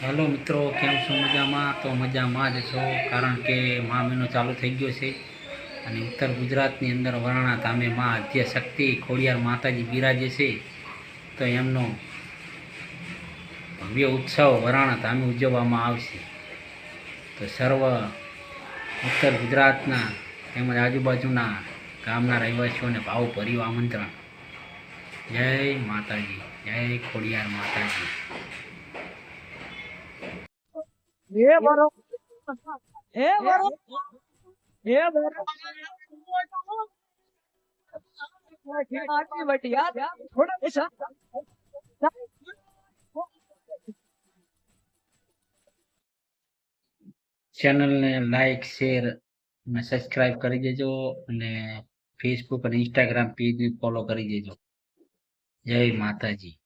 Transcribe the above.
Hello મિત્રો, કેમ છો? મજામાં? તો મજામાં જ છો, કારણ કે મા મહિનો ચાલુ થઈ ગયો છે અને ઉત્તર ગુજરાતની અંદર વરણા ધામે મા આદ્ય શક્તિ, ખોડિયાર માતાજી બિરાજે છે. તો એમનો ભવ્ય ઉત્સવ વરાણા ધામે ઉજવવામાં આવશે. તો સર્વ ઉત્તર ગુજરાતના તેમજ આજુબાજુના ગામના રહેવાસીઓને ભાવભર્યું આમંત્રણ. જય માતાજી, જય ખોડિયાર માતાજી. એ બરો. એ બરો. એ બરો. આટલી બટી યાદ? થોડા પૈસા ચેનલને લાઈક શેર અને સબસ્ક્રાઇબ કરી દેજો અને ફેસબુક અને ઇન્સ્ટાગ્રામ પેજ ફોલો કરી દેજો. જય માતાજી.